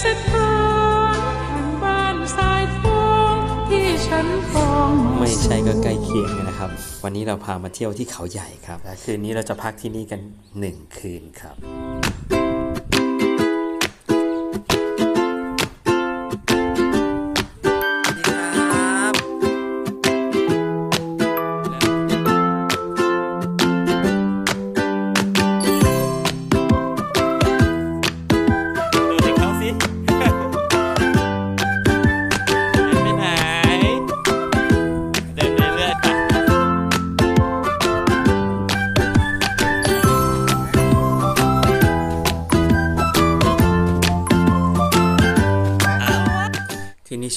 เส้นทางแห่งบ้านสายทองที่ฉันฟองไม่ใช่ก็ใกล้เคียงกันนะครับ วันนี้เราพามาเที่ยวที่เขาใหญ่ครับและคืนนี้เราจะพักที่นี่กัน1คืนครับ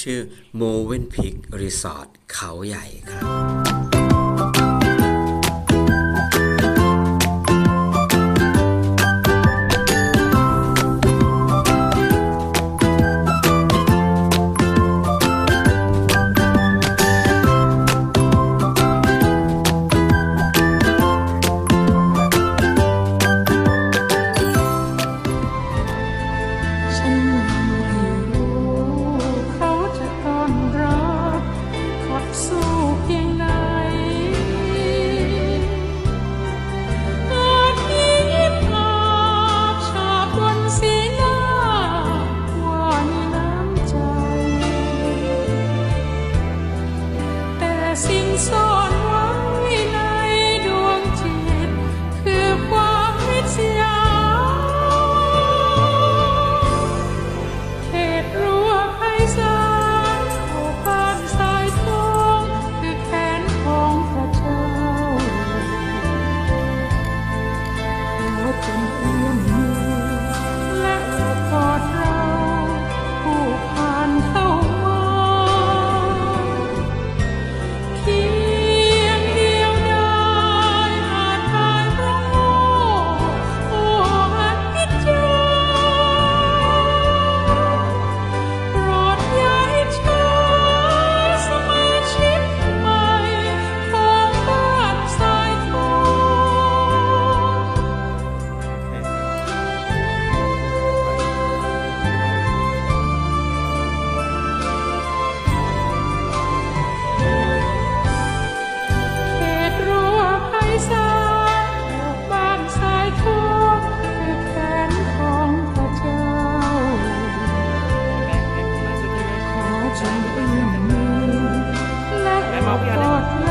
ชื่อ m o v e n Peak Resort เขาใหญ่ครับ 心酸。 จนเป็นมือและกอด